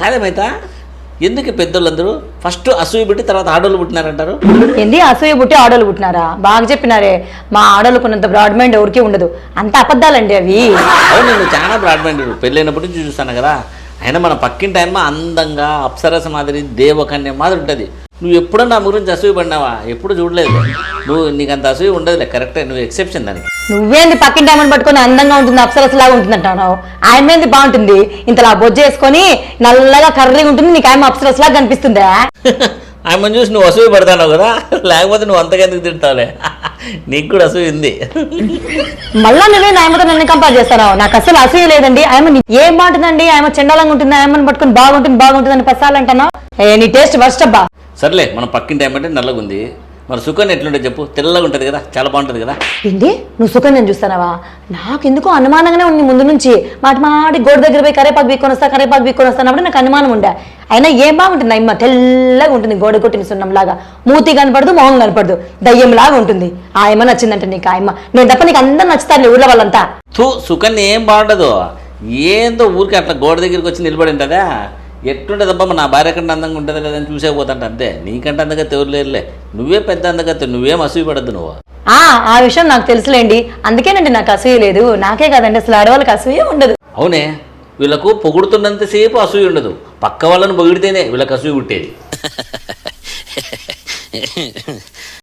కాదేమైతా ఎందుకు పెద్దోళ్ళందరూ? ఫస్ట్ అసూయ పెట్టి తర్వాత ఆడోళ్ళు పుట్టినారంటారు? ఏంది? అసూయ పుట్టి ఆడోళ్ళు పుట్టినారా? బాగా చెప్పినారే. మా ఆడోళ్ళకు ఉన్నంత బ్రాడ్ మైండ్ ఎవరికి ఉండదు. అంత అబద్ధాలండి అవి. అవును నేను చాలా బ్రాడ్ మైండెడ్ పెళ్ళైనప్పటి నుంచి చూస్తాను కదా. అయినా మన పక్కింటి ఆయమ్మ అందంగా అప్సరస మాదిరి దేవకన్య మాదిరి ఉంటుంది. నువ్వు ఎప్పుడన్నా నా గురించి అసూయ పడినావా? ఎప్పుడు చూడలేదు. నువ్వు నీకు అంత అసూయ ఉండదులే. కరెక్టే నువ్వు ఎక్సెప్షన్ దానికి. నువ్వేంది పక్కింటి ఆమెను పట్టుకొని అందంగా ఉంటుంది అప్సరస్ లాగా ఉంటుంది అంటావు ఆయన ఏంది బాగుంటుంది? ఇంతలా బొజ్జ వేసుకొని నల్లగా కర్రీగా ఉంటుంది నీకు ఆయన అప్సరస్ లాగా కనిపిస్తుందా? ఆమె చూసి నువ్వు అసూయ పడతావు కదా? లేకపోతే నువ్వు అంతగా ఎందుకు తింటావులే? నీకు కూడా అసూయ ఉంది. మళ్ళా నువ్వే నాయమతో నన్ను కంపేర్ చేస్తావు నాకు అసలు అసూయ లేదండి. ఆయన ఏం బాగుంటుందండి ఆయన చండాలంగా ఉంటుంది? ఆయమని పట్టుకొని బాగుంటుంది బాగుంటుంది అని పసాలంటున్నావు నీ టేస్ట్ ఫస్ట్ అబ్బా. సర్లే మన పక్కింటి ఏమంటే నల్లగా ఉంది మరి సుకన్య ఎట్లుంటే చెప్పు? తెల్లగా ఉంటుంది కదా చాలా బాగుంటుంది కదా. ఏంటి నువ్వు సుకన్యం చూస్తానవా? నాకు ఎందుకో అనుమానంగానే ఉంది ముందు నుంచి. మాటి మాటి గోడ దగ్గర పోయి కరేపాకు బీక్కొని వస్తా కరేపాకు బీక్కొని వస్తానప్పుడు నాకు అనుమానం ఉండే. అయినా ఏం బాగుంటుంది? అమ్మ తెల్లగా ఉంటుంది గోడ కొట్టిన సున్నంలాగా. మూతి కనపడదు మొహం కనపడదు దయ్యంలాగా ఉంటుంది. ఆ అమ్మ నచ్చిందంట నీకు ఆ అమ్మ. నేను తప్ప నీకు అందరు నచ్చుతారు ఊళ్ళో వాళ్ళంతా. తూ సుకన్య ఏం బాగుండదు? ఏందో ఊరికి అట్లా గోడ దగ్గరికి వచ్చి నిలబడి ఉంటుందా? ఎట్లుంటుందబ్బా నా భార్య కంటే అందంగా ఉంటుంది లేదని చూసే పోతాంట అంతే. నీకంటే అందగా లేరులే. నువ్వే పెద్ద అందగా నువ్వేం అసూయ పడద్దు నువ్వు. ఆ ఆ విషయం నాకు తెలుసులేండి. అందుకేనండి నాకు అసూయ లేదు. నాకే కాదండి అసలు ఆడవాళ్ళకి అసూయ ఉండదు. అవునే వీళ్ళకు పొగుడుతున్నంతసేపు అసూయ ఉండదు. పక్క వాళ్ళని పొగిడితేనే వీళ్ళకి అసూయ పుట్టేది.